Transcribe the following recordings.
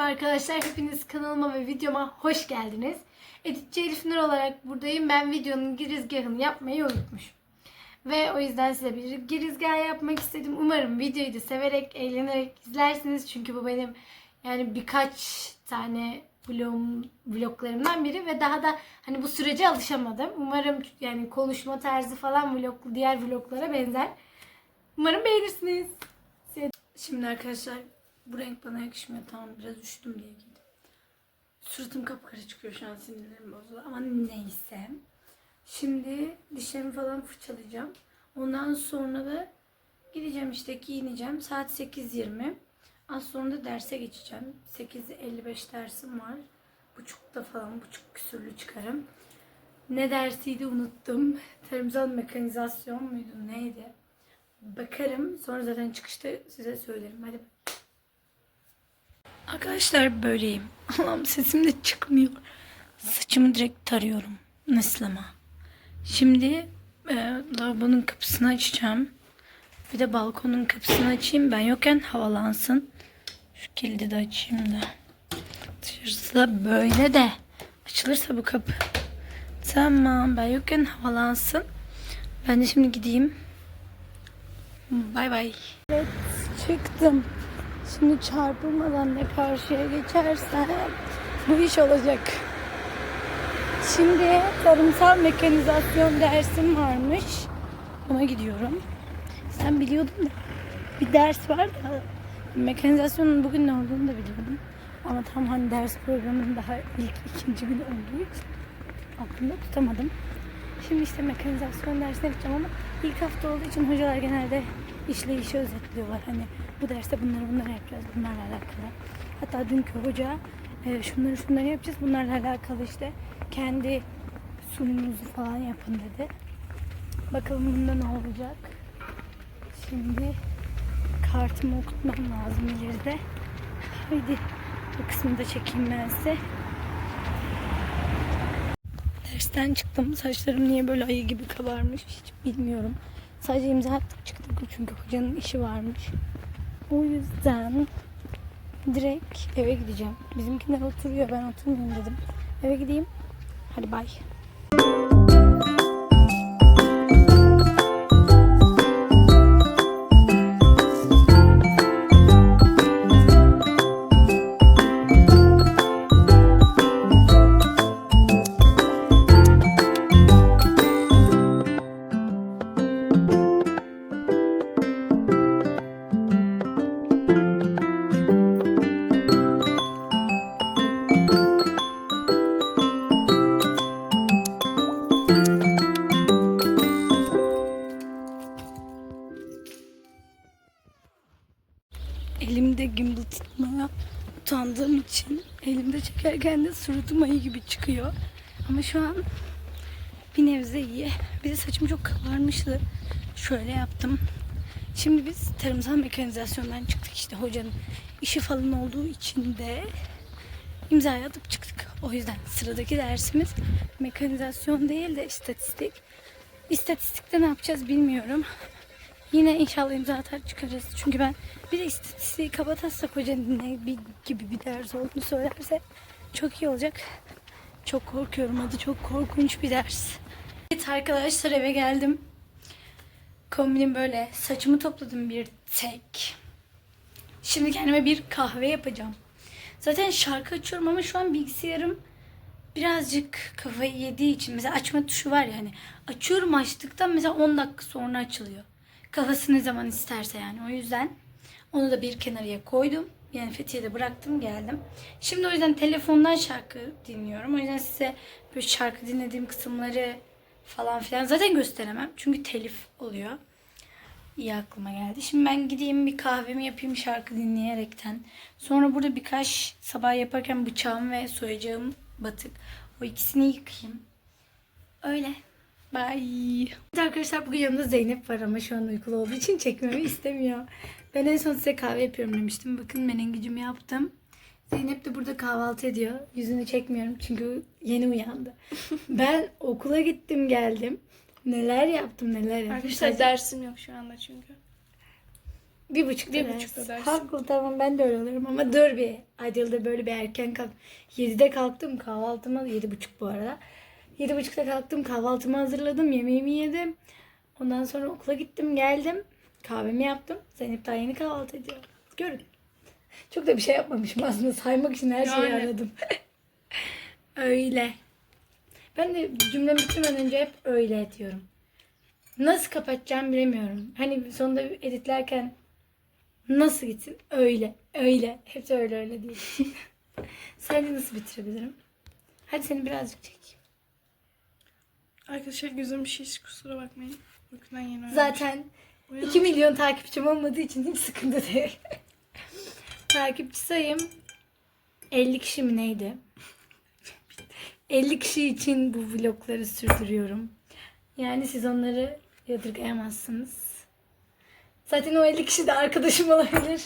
Merhaba arkadaşlar, hepiniz kanalıma ve videoma hoş geldiniz. Editçi Elif Nur olarak buradayım. Ben videonun girizgahını yapmayı unutmuşum. Ve o yüzden size bir girizgah yapmak istedim. Umarım videoyu da severek, eğlenerek izlersiniz. Çünkü bu benim yani birkaç tane vlogum, vloglarımdan biri ve daha da hani bu sürece alışamadım. Umarım yani konuşma tarzı falan vlog, diğer vloglara benzer. Umarım beğenirsiniz. Şimdi arkadaşlar bu renk bana yakışmıyor. Tamam biraz üşüdüm diye giydim. Suratım kapkara çıkıyor şu an sinirlerim bozuldu ama neyse. Şimdi dişlerimi falan fırçalayacağım. Ondan sonra da gideceğim işte giyineceğim. Saat 8.20. Az sonra da derse geçeceğim. 8.55 dersim var. Buçukta falan buçuk küsürlü çıkarım. Ne dersiydi unuttum. Termizal mekanizasyon muydu neydi? Bakarım. Sonra zaten çıkışta size söylerim. Hadi Arkadaşlar böyleyim. Allah'ım sesim de çıkmıyor. Saçımı direkt tarıyorum. Nasıl ama? Şimdi e, lavabonun kapısını açacağım. Bir de balkonun kapısını açayım. Ben yokken havalansın. Şu kilidi de açayım da. Dışarısı da böyle de. Açılırsa bu kapı. Tamam ben yokken havalansın. Ben de şimdi gideyim. Bay bay. Evet çıktım. Şimdi çarpılmadan da karşıya geçersem bu iş olacak. Şimdi tarımsal mekanizasyon dersim varmış. Ona gidiyorum. Sen biliyordun da bir ders var da mekanizasyonun bugün ne olduğunu da biliyordum. Ama tam hani ders programının daha ilk ikinci günü olduğu için aklımda tutamadım. Şimdi işte mekanizasyon dersine gideceğim ama ilk hafta olduğu için hocalar genelde işleyişi özetliyorlar. Hani bu derste bunları bunları yapacağız bunlarla alakalı. Hatta dünkü hoca e, şunları şunları yapacağız bunlarla alakalı işte kendi sunumunuzu falan yapın dedi. Bakalım bunda ne olacak. Şimdi kartımı okutmam lazım ileride. Haydi bu kısmını da çekeyim ben size. Dersten çıktım. Saçlarım niye böyle ayı gibi kabarmış hiç bilmiyorum. Sadece imza attık çıktık çünkü hocanın işi varmış. O yüzden direkt eve gideceğim. Bizimkiler oturuyor ben oturmuyorum dedim. Eve gideyim. Hadi bay. Suratım ayı gibi çıkıyor. Ama şu an bir nebze iyi. Bir de saçım çok kabarmıştı. Şöyle yaptım. Şimdi biz tarımsal mekanizasyondan çıktık işte hocanın işi falan olduğu için de imzayı atıp çıktık. O yüzden sıradaki dersimiz mekanizasyon değil de istatistik. İstatistikte ne yapacağız bilmiyorum. Yine inşallah imza atar çıkarız. Çünkü ben bir de istatistiği kapatarsak hocanın ne bir, gibi bir ders olduğunu söylerse çok iyi olacak. Çok korkuyorum. Adı çok korkunç bir ders. Evet arkadaşlar eve geldim. Kombinim böyle. Saçımı topladım bir tek. Şimdi kendime bir kahve yapacağım. Zaten şarkı açıyorum ama şu an bilgisayarım birazcık kafayı yediği için mesela açma tuşu var ya hani açıyorum açtıktan mesela 10 dakika sonra açılıyor. Kafası ne zaman isterse yani o yüzden onu da bir kenarıya koydum. Yani Fethiye'de bıraktım geldim. Şimdi o yüzden telefondan şarkı dinliyorum. O yüzden size böyle şarkı dinlediğim kısımları falan filan zaten gösteremem. Çünkü telif oluyor. İyi aklıma geldi. Şimdi ben gideyim bir kahvemi yapayım şarkı dinleyerekten. Sonra burada birkaç sabah yaparken bıçağım ve soyacağım batık. O ikisini yıkayayım. Öyle. Bye. Evet arkadaşlar bugün yanımda Zeynep var ama şu an uykulu olduğu için çekmemi istemiyor. Ben en son size kahve yapıyorum demiştim. Bakın menengicimi yaptım. Zeynep de burada kahvaltı ediyor. Yüzünü çekmiyorum çünkü yeni uyandı. ben okula gittim geldim. Neler yaptım neler yaptım. Arkadaşlar dersim yok şu anda çünkü. Bir buçukta Bir ders. buçukta ders. Haklı tamam ben de öyle olurum ama dur bir. Yılda böyle bir erken kalk. 7'de kalktım kahvaltımı. Yedi buçuk bu arada. Yedi buçukta kalktım kahvaltımı hazırladım. Yemeğimi yedim. Ondan sonra okula gittim geldim. Kahvemi yaptım. Zeynep daha yeni kahvaltı ediyor. Görün. Çok da bir şey yapmamışım aslında. Saymak için her şeyi Yani. aradım. öyle. Ben de cümlemi bitirmeden önce hep öyle diyorum. Nasıl kapatacağım bilemiyorum. Hani sonunda editlerken nasıl gitsin? Öyle, öyle. Hepsi öyle öyle değil. Sence nasıl bitirebilirim? Hadi seni birazcık çek. Arkadaşlar gözüm şiş kusura bakmayın. Uykudan yeni uyandım. Zaten. 2 milyon takipçim olmadığı için hiç sıkıntı değil. Takipçi sayım 50 kişi mi neydi? 50 kişi için bu vlogları sürdürüyorum. Yani siz onları yadırgayamazsınız. Zaten o 50 kişi de arkadaşım olabilir.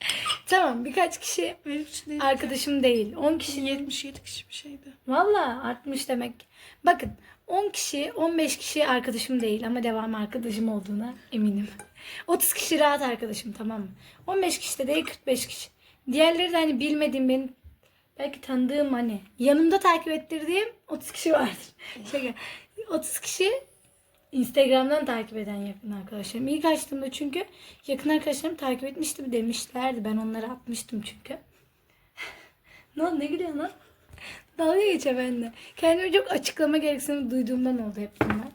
tamam birkaç kişi değil. arkadaşım değil. 10 kişi 77 kişi bir şeydi. Valla artmış demek. Bakın 10 kişi 15 kişi arkadaşım değil ama devam arkadaşım olduğuna eminim. 30 kişi rahat arkadaşım tamam mı? 15 kişi de değil 45 kişi. Diğerleri de hani bilmediğim benim belki tanıdığım hani yanımda takip ettirdiğim 30 kişi vardır. Şaka. 30 kişi Instagram'dan takip eden yakın arkadaşlarım. İlk açtığımda çünkü yakın arkadaşlarım takip etmiştim demişlerdi. Ben onları atmıştım çünkü. ne ne gülüyorsun lan? Dalga geçe bende. Kendime çok açıklama gereksinimi duyduğumdan oldu hep bunlar.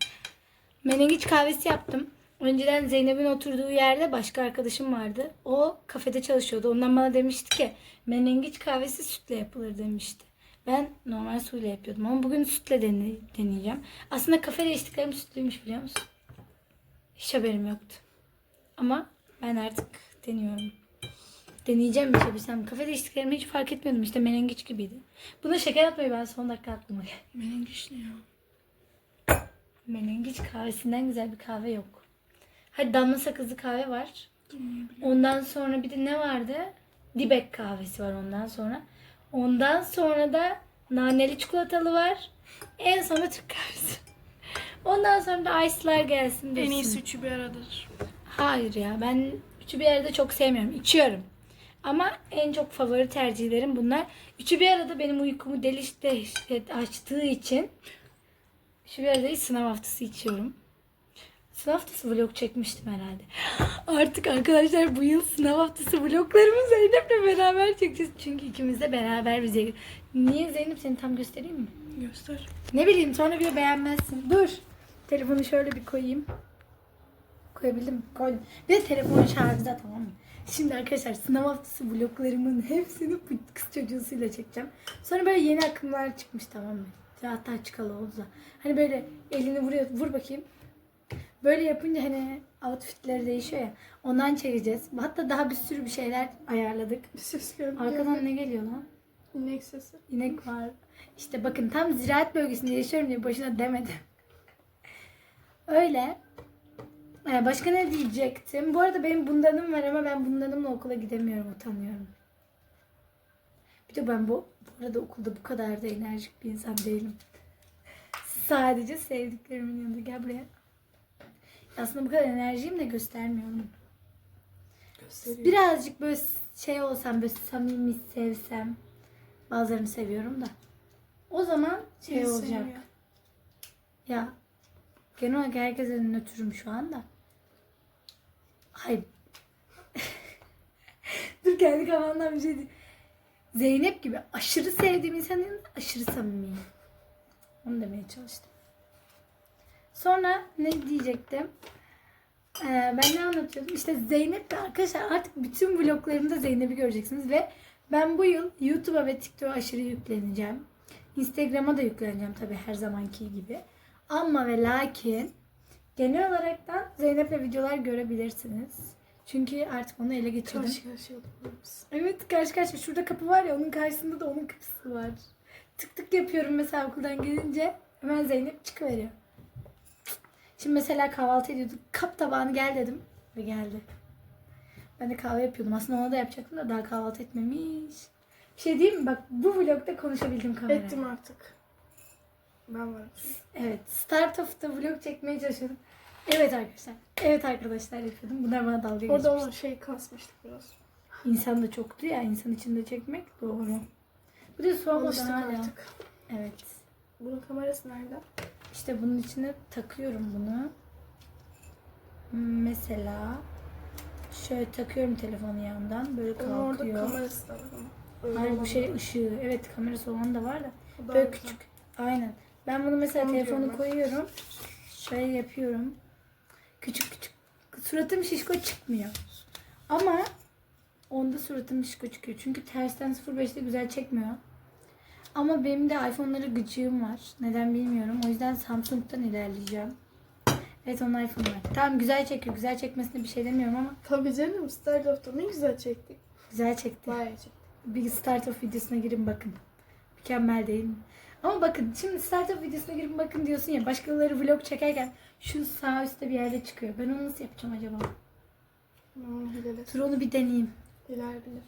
Menengiç kahvesi yaptım. Önceden Zeynep'in oturduğu yerde başka arkadaşım vardı. O kafede çalışıyordu. Ondan bana demişti ki menengiç kahvesi sütle yapılır demişti. Ben normal suyla yapıyordum ama bugün sütle dene- deneyeceğim. Aslında kafede içtiklerim sütlüymüş biliyor musun? Hiç haberim yoktu. Ama ben artık deniyorum. Deneyeceğim bir şey bilsem. Kafede içtiklerimi hiç fark etmiyordum. İşte menengiç gibiydi. Buna şeker atmayı ben son dakika aklıma geldi. Menengiç ne ya? Menengiç kahvesinden güzel bir kahve yok. Hadi damla sakızlı kahve var. Ondan sonra bir de ne vardı? Dibek kahvesi var ondan sonra. Ondan sonra da naneli çikolatalı var. En sonra Türk kahvesi. Ondan sonra da ice'lar gelsin. En desin. iyisi üçü bir aradadır. Hayır ya ben üçü bir arada çok sevmiyorum. İçiyorum. Ama en çok favori tercihlerim bunlar. Üçü bir arada benim uykumu deliş dehşet açtığı için üçü bir arada sınav haftası içiyorum. Sınav haftası vlog çekmiştim herhalde. Artık arkadaşlar bu yıl sınav haftası vloglarımı Zeynep'le beraber çekeceğiz. Çünkü ikimiz de beraber bize... Niye Zeynep seni tam göstereyim mi? Göster. Ne bileyim sonra bile beğenmezsin. Dur. Telefonu şöyle bir koyayım. Koyabildim? Koydum. Bir de telefon şarjda tamam mı? Şimdi arkadaşlar sınav haftası vloglarımın hepsini bu kız çocuğusuyla çekeceğim. Sonra böyle yeni akımlar çıkmış tamam mı? Hatta çıkalı oldu da. Hani böyle elini vuruyor. Vur bakayım. Böyle yapınca hani outfitleri değişiyor ya. Ondan çekeceğiz. Hatta daha bir sürü bir şeyler ayarladık. Bir ses. Arkadan ne geliyor lan? İnek sesi. İnek var. İşte bakın tam ziraat bölgesinde yaşıyorum diye başına demedim. Öyle. Ee, başka ne diyecektim? Bu arada benim bundanım var ama ben bundanımla okula gidemiyorum, utanıyorum. Bir de ben bu, bu arada okulda bu kadar da enerjik bir insan değilim. Sadece sevdiklerimin yanında. Gel buraya. Aslında bu kadar enerjiyim de göstermiyorum. Gösteriyor. Birazcık böyle şey olsam, böyle samimi sevsem. Bazılarını seviyorum da. O zaman şey Beni olacak. sevmiyor. Ya genel olarak herkesten nötrüm şu anda. Hayır. Dur kendi kafamdan bir şey değil. Zeynep gibi aşırı sevdiğim insanın aşırı samimiyim. Onu demeye çalıştım. Sonra ne diyecektim? Ee, ben ne anlatıyordum? İşte Zeynep de arkadaşlar artık bütün vloglarımda Zeynep'i göreceksiniz ve ben bu yıl YouTube'a ve TikTok'a aşırı yükleneceğim. Instagram'a da yükleneceğim tabii her zamanki gibi. Ama ve lakin genel olaraktan Zeynep'le videolar görebilirsiniz. Çünkü artık onu ele geçirdim. Karşı karşıya oturmamız. Evet karşı karşıya. Şurada kapı var ya onun karşısında da onun kapısı var. Tık tık yapıyorum mesela okuldan gelince. Hemen Zeynep çıkıveriyor. Şimdi mesela kahvaltı ediyorduk. Kap tabağını gel dedim. Ve geldi. Ben de kahve yapıyordum. Aslında ona da yapacaktım da daha kahvaltı etmemiş. Bir şey diyeyim mi? Bak bu vlogda konuşabildim kameraya. Ettim artık. Ben varım. Evet. Start of the vlog çekmeye çalışıyordum. Evet arkadaşlar. Evet arkadaşlar yapıyordum. Bunlar bana dalga geçmiş. Orada ama şey kasmıştık biraz. İnsan da çoktu ya. insan içinde çekmek doğru. Bu da soğumadan Alıştık hala. artık. Evet. Bunun kamerası nerede? İşte bunun içine takıyorum bunu. Mesela şöyle takıyorum telefonu yandan. Böyle Onun orada kalkıyor. kamerası da var ama. Öyle Hayır bu olan şey da. ışığı. Evet kamerası olan da var da. Daha Böyle güzel. küçük. Aynen. Ben bunu mesela Onu telefonu diyorum koyuyorum. Şöyle yapıyorum. Küçük küçük. Suratım şişko çıkmıyor. Ama onda suratım şişko çıkıyor. Çünkü tersten 05'te güzel çekmiyor. Ama benim de iPhone'lara gıcığım var. Neden bilmiyorum. O yüzden Samsung'dan ilerleyeceğim. Evet onun iPhone var. Tamam güzel çekiyor. Güzel çekmesine bir şey demiyorum ama Tabii canım Starcraft'ta ne güzel çektik. güzel çekti. Bayağı çektik. Bir start of videosuna girin bakın. Mükemmel değil mi? Ama bakın şimdi start of videosuna girin bakın diyorsun ya başkaları vlog çekerken şu sağ üstte bir yerde çıkıyor. Ben onu nasıl yapacağım acaba? Hmm. Dur onu bir deneyeyim. Hilal bilir.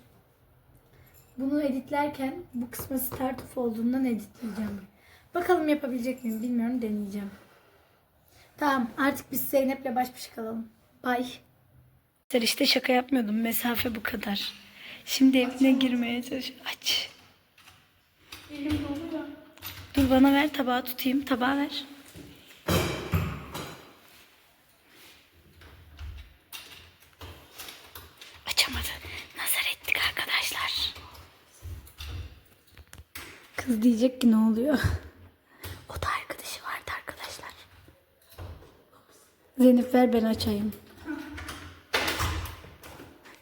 Bunu editlerken bu kısmı start of olduğundan editleyeceğim. Bakalım yapabilecek miyim bilmiyorum deneyeceğim. Tamam artık biz Zeynep'le baş başa kalalım. Bye. işte şaka yapmıyordum. Mesafe bu kadar. Şimdi evine girmeye çalışıyorum. Aç. Elim. Dur bana ver tabağı tutayım. Tabağı ver. Açamadı. Nazar ettik arkadaşlar. Kız diyecek ki ne oluyor? O da arkadaşı vardı arkadaşlar. Zeynep ver ben açayım.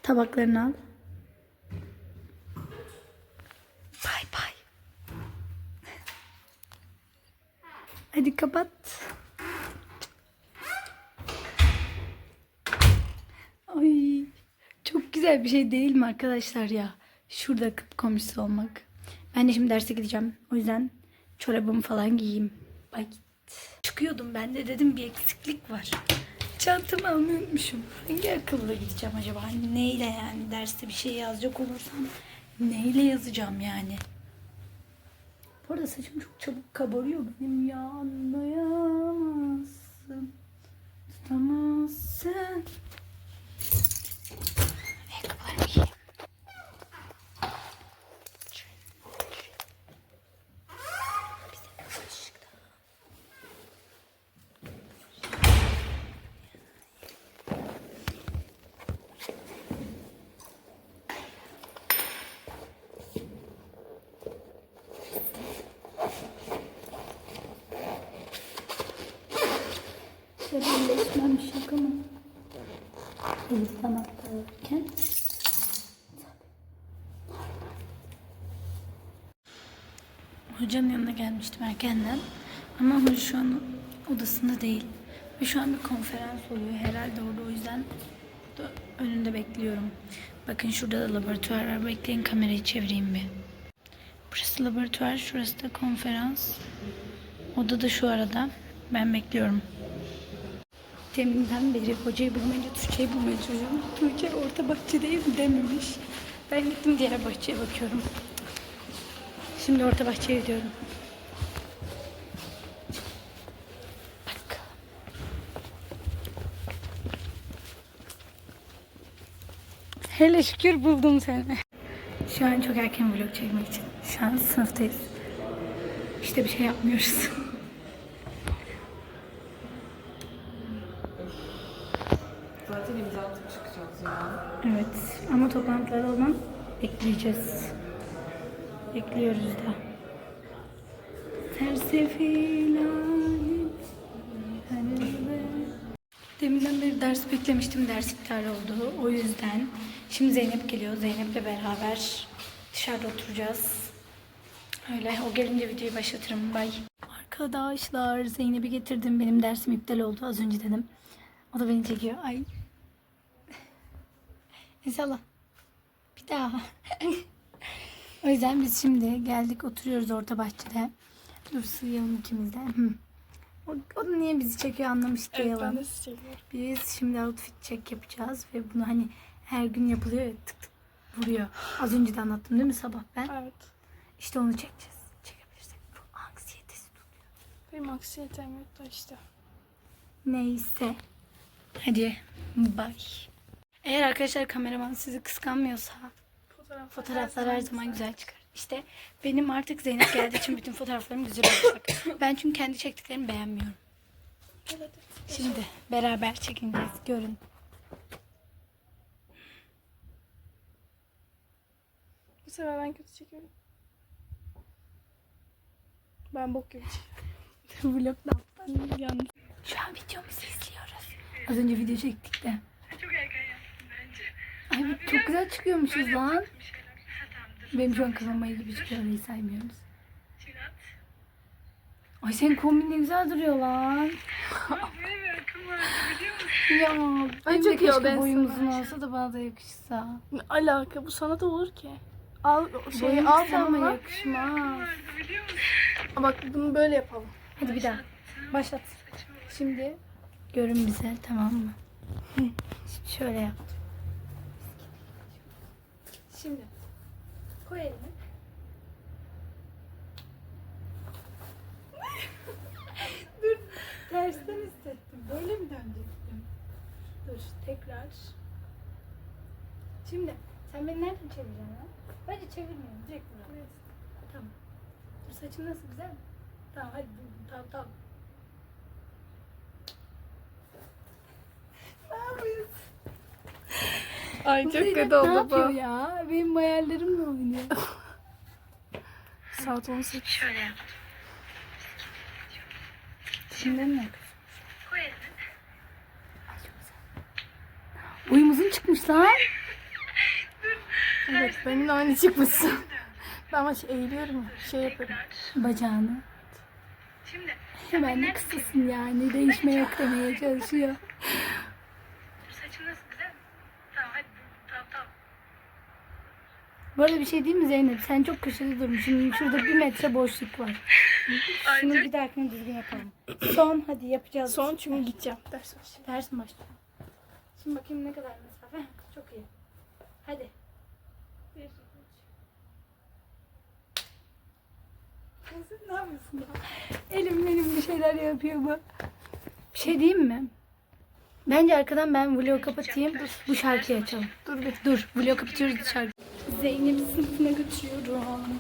Tabaklarını al. Bay bay. Hadi kapat. Ay çok güzel bir şey değil mi arkadaşlar ya? Şurada komşusu olmak. Ben de şimdi derse gideceğim. O yüzden çorabımı falan giyeyim. Bye. Çıkıyordum ben de dedim bir eksiklik var. Çantamı almayı. Hangi akılla gideceğim acaba? Hani Neyle yani derste bir şey yazacak olursam neyle yazacağım yani? Bu arada saçım çok çabuk kabarıyor benim ya anlayamazsın. Tutamazsın. Ayakkabılarımı giyeyim. Bize bir ışık daha. Şöyle şaka mı? Elif'ten atlarken. Hocanın yanına gelmiştim erkenden. Ama hoca şu an odasında değil. Ve şu an bir konferans oluyor herhalde orada o yüzden burada önünde bekliyorum. Bakın şurada da laboratuvar var. Bekleyin kamerayı çevireyim bir. Burası laboratuvar, şurası da konferans. Oda da şu arada. Ben bekliyorum. Deminden beri hocayı bulmayınca Tuğçe'yi bulmaya çalışıyorum. Tuğçe orta bahçedeyim dememiş. Ben gittim diğer bahçeye bakıyorum. Şimdi orta bahçeye gidiyorum. Bak. Hele şükür buldum seni. Şu an çok erken vlog çekmek için. Şu an sınıftayız. İşte bir şey yapmıyoruz. Zaten imza atıp çıkacağız ya. Evet ama toplantıları olan ekleyeceğiz. Ekliyoruz da. Deminden beri ders beklemiştim. Ders iptal oldu. O yüzden şimdi Zeynep geliyor. Zeynep'le beraber dışarıda oturacağız. Öyle o gelince videoyu başlatırım. Bay. Arkadaşlar Zeynep'i getirdim. Benim dersim iptal oldu. Az önce dedim. O da beni çekiyor. Ay İnşallah. Bir daha. O yüzden biz şimdi geldik oturuyoruz orta bahçede. Dur sığıyalım ikimiz de. O, o da niye bizi çekiyor anlamış Evet değilim. ben de sizi çekiyorum. Biz şimdi outfit check yapacağız ve bunu hani her gün yapılıyor ya tık tık vuruyor. Az önce de anlattım değil mi sabah ben? Evet. İşte onu çekeceğiz. Çekebilirsek. Bu anksiyetesi tutuyor. Benim aksiyetem yok da işte. Neyse. Hadi bye. Eğer arkadaşlar kameraman sizi kıskanmıyorsa fotoğraflar her zaman güzel çıkar. İşte benim artık Zeynep geldiği için bütün fotoğraflarım güzel olacak. Ben çünkü kendi çektiklerimi beğenmiyorum. Şimdi beraber çekineceğiz. Görün. Bu sefer ben kötü çekiyorum. Ben bok gibi çekiyorum. Vlogda yalnız. Şu an videomuzu izliyoruz. Az önce video çektik de. Çok erken yaptın bence. Ay çok güzel çıkıyormuşuz lan. Benim şu an kafam ayı gibi çıkıyor. Saymıyoruz. Ay senin kombin ne güzel duruyor lan. Ya Ay, çok iyi o, ben boyum sana uzun olsa da bana da yakışsa. Ne alaka? Bu sana da olur ki. Al şeyi al bana. yakışmaz. Vardı biliyor musun? Bak bunu böyle yapalım. Hadi bir daha. Başlat. Şimdi görün bize tamam mı? Şöyle yap. Şimdi koy elini. Dur. Tersten hissettim. Böyle mi dönecektim? Dur tekrar. Şimdi sen beni nereden çevireceksin lan? Bence çevirmiyorum. Direkt buraya. Tamam. Dur saçın nasıl güzel mi? Tamam hadi tamam tamam. Ne yapıyorsun? Ay çok Zeynep kötü ne oldu bu. ya? Benim hayallerimle oynuyor. Saat 18. Şöyle yaptım. Şimdi ne yapıyorsun? Koy elini. Boyum uzun çıkmış lan. Evet benimle aynı çıkmışsın. Ben ama şey eğiliyorum. Şey yapıyorum. Bacağını. Şimdi Hemen de kısasın yani. Değişmeye eklemeye çalışıyor. dur saçın nasıl güzel mi? Tamam hadi dur. Tamam tamam. Bu arada bir şey değil mi Zeynep? Sen çok köşede durmuşsun. Şurada bir metre boşluk var. Şunu bir dahakine düzgün yapalım. Son hadi yapacağız. Son çünkü gideceğim. Ders başlayacak. Ders mi başlıyor? Şimdi bakayım ne kadar mesafe. Çok iyi. Hadi. Bir, üç. Ne yapıyorsun ya? Elim benim bir şeyler yapıyor bu. Bir şey diyeyim mi? Bence arkadan ben vlogu kapatayım. Bu şarkıyı açalım. Dur bir. Dur, vlog kapatıyoruz şarkı. Zeynep'i sınıfına götürüyorum.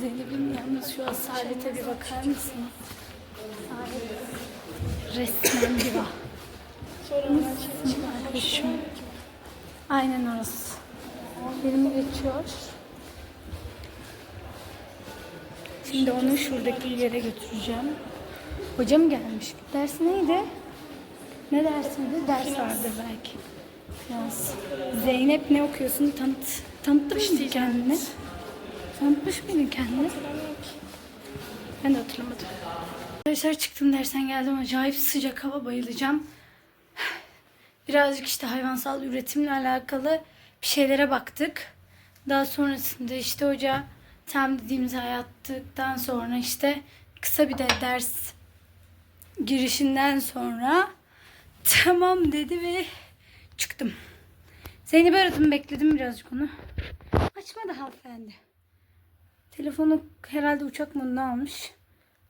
Zeynep'in yalnız şu asalete bir bakar mısınız? Resmen diva. Sonra hemen şey Arkadaşım. Aynen orası. Yerimi geçiyor. Şimdi onu şuradaki yere götüreceğim. Hocam gelmiş. Ders neydi? Ne dersiydi? Ders vardır belki. Finans. Zeynep ne okuyorsun? Tanıt. Tanıtmış mıydın kendini? Tanıtmış mıydın kendini? Ben de hatırlamadım. Arkadaşlar çıktım dersten geldim. Acayip sıcak hava bayılacağım. Birazcık işte hayvansal üretimle alakalı bir şeylere baktık. Daha sonrasında işte hoca tam dediğimizi yaptıktan sonra işte kısa bir de ders girişinden sonra tamam dedi ve çıktım. Zeynep'i aradım bekledim birazcık onu. Açmadı hanımefendi. Telefonu herhalde uçak moduna almış.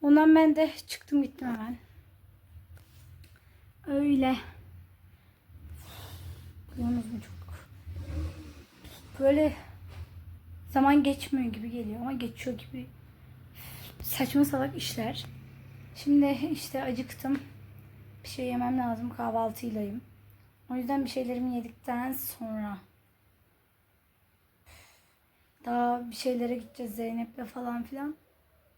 Ondan ben de çıktım gittim hemen. Öyle. Yalnız bu çok böyle zaman geçmiyor gibi geliyor ama geçiyor gibi. Saçma salak işler. Şimdi işte acıktım. Bir şey yemem lazım. Kahvaltıylayım. O yüzden bir şeylerimi yedikten sonra daha bir şeylere gideceğiz Zeynep'le falan filan.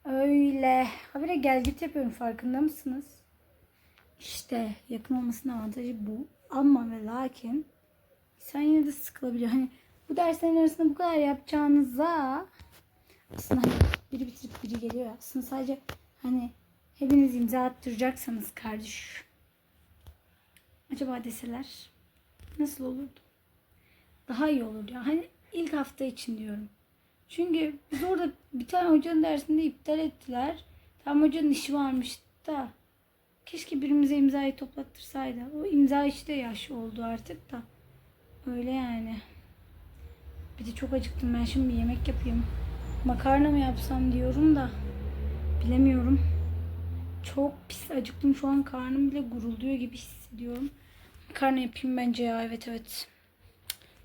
Öyle. Habire gel git yapıyorum farkında mısınız? İşte yakın olmasının avantajı bu. Ama ve lakin sen yine de sıkılabiliyor. Hani bu derslerin arasında bu kadar yapacağınıza aslında hani biri bitirip biri geliyor. Aslında sadece hani hepiniz imza attıracaksanız kardeş. Acaba deseler nasıl olurdu? Daha iyi olurdu ya. Hani ilk hafta için diyorum. Çünkü biz orada bir tane hocanın dersinde iptal ettiler. Tam hocanın işi varmış da. Keşke birimize imzayı toplattırsaydı. O imza işi de yaş oldu artık da. Öyle yani. Bir de çok acıktım ben şimdi bir yemek yapayım. Makarna mı yapsam diyorum da. Bilemiyorum. Çok pis acıktım şu an karnım bile gurulduyor gibi hissediyorum. Makarna yapayım bence ya. Evet evet.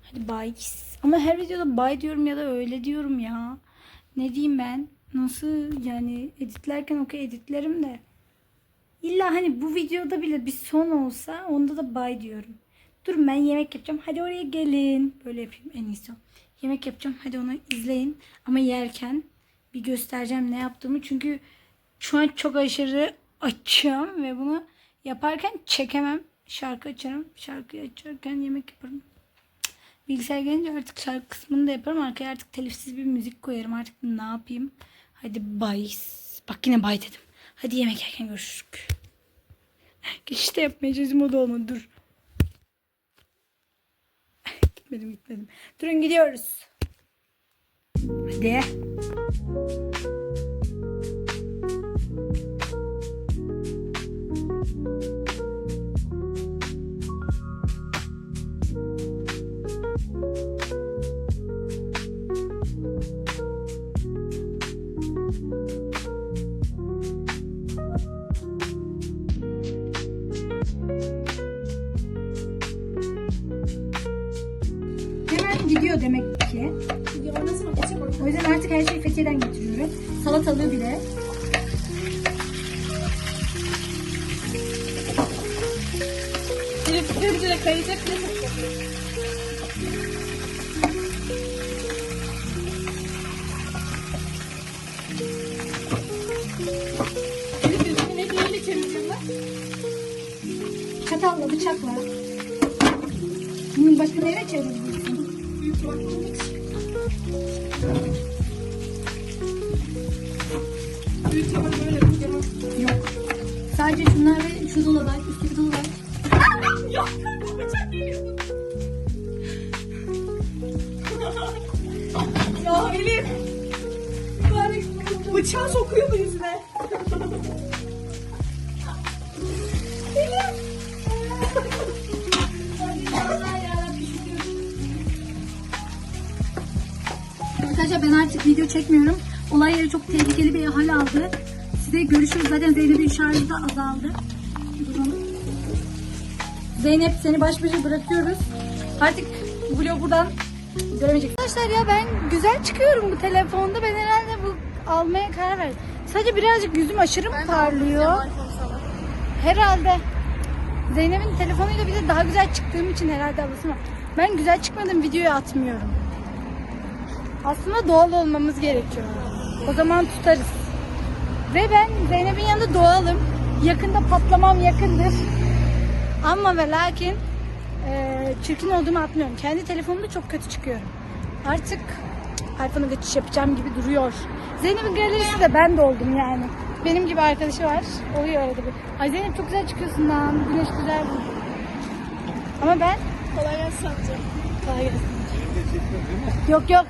Hadi bye. Ama her videoda bye diyorum ya da öyle diyorum ya. Ne diyeyim ben? Nasıl yani editlerken okey editlerim de. İlla hani bu videoda bile bir son olsa onda da bye diyorum. Durun ben yemek yapacağım. Hadi oraya gelin. Böyle yapayım en iyisi. Yemek yapacağım. Hadi onu izleyin. Ama yerken bir göstereceğim ne yaptığımı. Çünkü şu an çok aşırı açım ve bunu yaparken çekemem. Şarkı açarım. Şarkıyı açarken yemek yaparım. Bilgisayar gelince artık şarkı kısmını da yaparım. Arkaya artık telifsiz bir müzik koyarım. Artık ne yapayım? Hadi bye. Bak yine bye dedim. Hadi yemek yerken görüşürüz. Geçişte yapmaya çözüm o da olmadı. Dur. gitmedim gitmedim. Durun gidiyoruz. Hadi. Gidiyor demek ki. O yüzden artık her şeyi Fethiye'den getiriyorum. Salatalığı bile. Sadece şunlar ve şu dolabak, üstteki dolabak. Yok kanka bıçak geliyordu. ya Elif. Bari bıçağı sokuyor mu yüzüne? Elif. Arkadaşlar ben artık video çekmiyorum. Olay yeri çok tehlikeli bir hal aldı. Size görüşürüz. Zaten Zeynep'in şarjı da azaldı. Durun. Zeynep seni baş başa bırakıyoruz. Artık vlog buradan göremeyecek. Arkadaşlar ya ben güzel çıkıyorum bu telefonda. Ben herhalde bu almaya karar verdim. Sadece birazcık yüzüm aşırı mı parlıyor? Herhalde. Zeynep'in telefonuyla bir de daha güzel çıktığım için herhalde alasım var. Ben güzel çıkmadım videoyu atmıyorum. Aslında doğal olmamız gerekiyor. O zaman tutarız. Ve ben Zeynep'in yanında doğalım. Yakında patlamam yakındır. Ama ve lakin eee, çirkin olduğumu atmıyorum. Kendi telefonumda çok kötü çıkıyorum. Artık iPhone'a geçiş yapacağım gibi duruyor. Zeynep'in galerisi de ben de oldum yani. Benim gibi arkadaşı var. Oluyor arada bir. Ay Zeynep çok güzel çıkıyorsun lan. Güneş güzel. Ama ben Kolay gelsin amca. Kolay gelsin. Yok yok.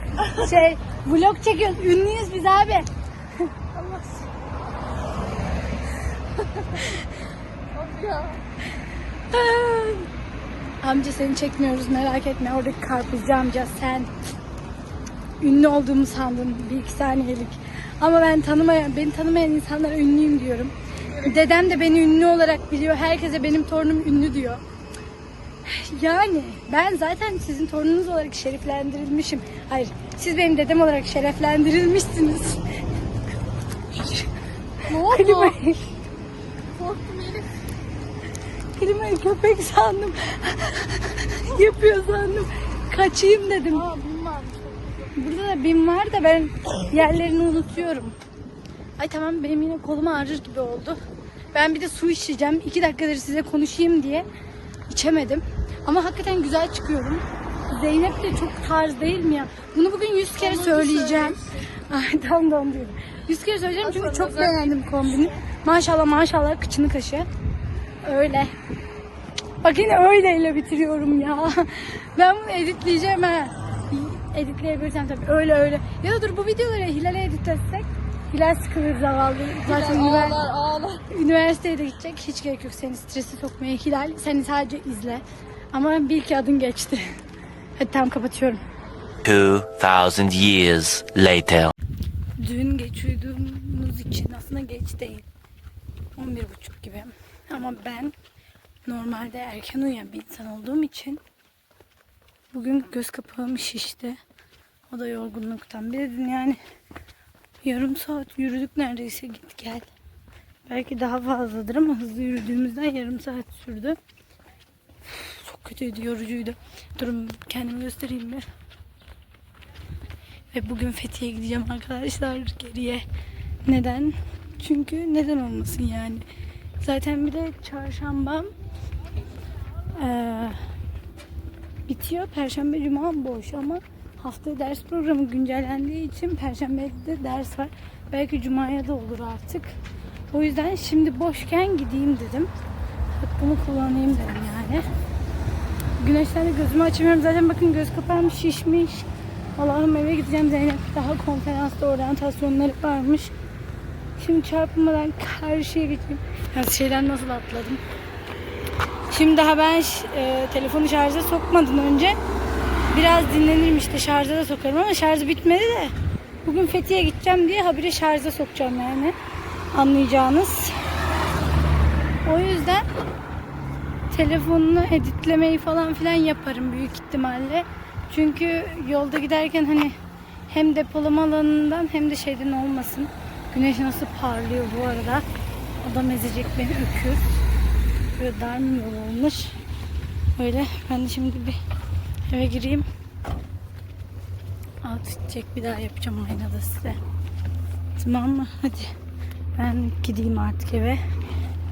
Şey vlog çekiyoruz. Ünlüyüz biz abi. Amca seni çekmiyoruz merak etme. Oradaki karpuzcu amca sen. Ünlü olduğumu sandım bir iki saniyelik. Ama ben tanımayan, beni tanımayan insanlara ünlüyüm diyorum. Dedem de beni ünlü olarak biliyor. Herkese benim torunum ünlü diyor. Yani ben zaten sizin torununuz olarak şereflendirilmişim. Hayır, siz benim dedem olarak şereflendirilmişsiniz. Ne oldu? Klimayı köpek sandım. Yapıyor sandım. Kaçayım dedim. Aa bunlar. Burada da bin var da ben yerlerini unutuyorum. Ay tamam benim yine kolum ağrır gibi oldu. Ben bir de su içeceğim. İki dakikadır size konuşayım diye içemedim. Ama hakikaten güzel çıkıyorum. Zeynep de çok tarz değil mi ya? Bunu bugün yüz kere söyleyeceğim. Ay tam diyorum. Yüz kere söyleyeceğim çünkü çok beğendim kombini. Maşallah maşallah kıçını kaşı. Öyle. Bak yine öyleyle bitiriyorum ya. Ben bunu editleyeceğim ha. Editleyebilirsem tabii. Öyle öyle. Ya da dur bu videoları Hilal'e editlesek. Hilal sıkılır zavallı. Zaten ünivers- Ağlar ağlar. üniversiteye de gidecek. Hiç gerek yok seni strese sokmaya. Hilal seni sadece izle. Ama bil ki adın geçti. Hadi tamam kapatıyorum. 2,000 years later. Dün geç uyuduğumuz için aslında geç değil. 11.30 gibi. Ama ben normalde erken uyuyan bir insan olduğum için bugün göz kapağım şişti. O da yorgunluktan. Bir dedim yani yarım saat yürüdük neredeyse git gel. Belki daha fazladır ama hızlı yürüdüğümüzden yarım saat sürdü. Çok kötüydü, yorucuydu. Durun kendimi göstereyim bir. Ve bugün Fethiye'ye gideceğim arkadaşlar geriye. Neden? Çünkü neden olmasın yani. Zaten bir de çarşamba eee, bitiyor. Perşembe, cuma boş ama haftaya ders programı güncellendiği için perşembe de ders var. Belki cumaya da olur artık. O yüzden şimdi boşken gideyim dedim. Hakkımı kullanayım dedim yani. Güneşten de gözümü açamıyorum. Zaten bakın göz kapağım şişmiş. Allah'ım eve gideceğim Zeynep. Daha konferansta oryantasyonları varmış. Şimdi çarpmadan karşıya geçeyim. Ya şeyden nasıl atladım. Şimdi daha ben e, telefonu şarja sokmadan önce biraz dinlenirim işte şarja da sokarım ama şarjı bitmedi de bugün Fethiye'ye gideceğim diye habire şarja sokacağım yani anlayacağınız. O yüzden telefonunu editlemeyi falan filan yaparım büyük ihtimalle. Çünkü yolda giderken hani hem depolama alanından hem de şeyden olmasın. Güneş nasıl parlıyor bu arada. Adam ezecek beni öküz. Böyle dar olmuş. Öyle ben de şimdi bir eve gireyim. Outfit check bir daha yapacağım aynada size. Tamam mı? Hadi. Ben gideyim artık eve.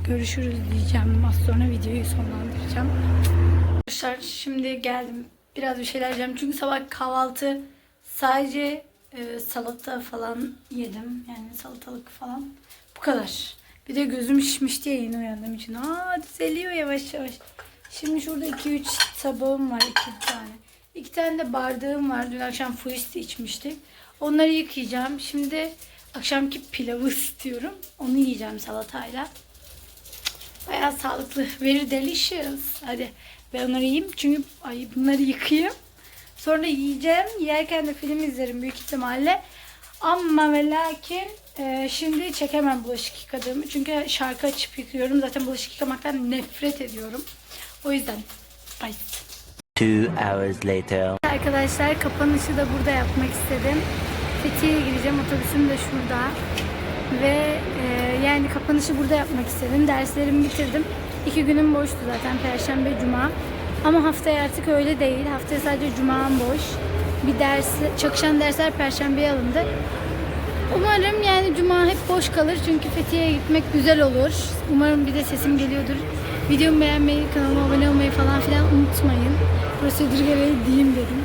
Görüşürüz diyeceğim. Az sonra videoyu sonlandıracağım. Arkadaşlar şimdi geldim. Biraz bir şeyler yiyeceğim. Çünkü sabah kahvaltı sadece e, salata falan yedim. Yani salatalık falan. Bu kadar. Bir de gözüm şişmiş diye yeni uyandığım için. Aa düzeliyor yavaş yavaş. Şimdi şurada 2-3 tabağım var. 2 tane. 2 tane de bardağım var. Dün akşam fuisti içmiştik. Onları yıkayacağım. Şimdi akşamki pilavı istiyorum. Onu yiyeceğim salatayla. Bayağı sağlıklı. Very delicious. Hadi ben onları yiyeyim. Çünkü ay bunları yıkayayım. Sonra yiyeceğim. Yerken de film izlerim büyük ihtimalle. Ama ve lakin e, şimdi çekemem bulaşık yıkadığımı. Çünkü şarkı açıp yıkıyorum. Zaten bulaşık yıkamaktan nefret ediyorum. O yüzden. Ay. Two hours later. Arkadaşlar kapanışı da burada yapmak istedim. Fethiye'ye gideceğim. Otobüsüm de şurada. Ve e, yani kapanışı burada yapmak istedim. Derslerimi bitirdim. İki günüm boştu zaten. Perşembe, Cuma. Ama haftaya artık öyle değil. Haftaya sadece Cuma'm boş. Bir ders, çakışan dersler Perşembe'ye alındı. Umarım yani Cuma hep boş kalır. Çünkü Fethiye'ye gitmek güzel olur. Umarım bir de sesim geliyordur. Videomu beğenmeyi, kanalıma abone olmayı falan filan unutmayın. Prosedür gereği diyeyim dedim.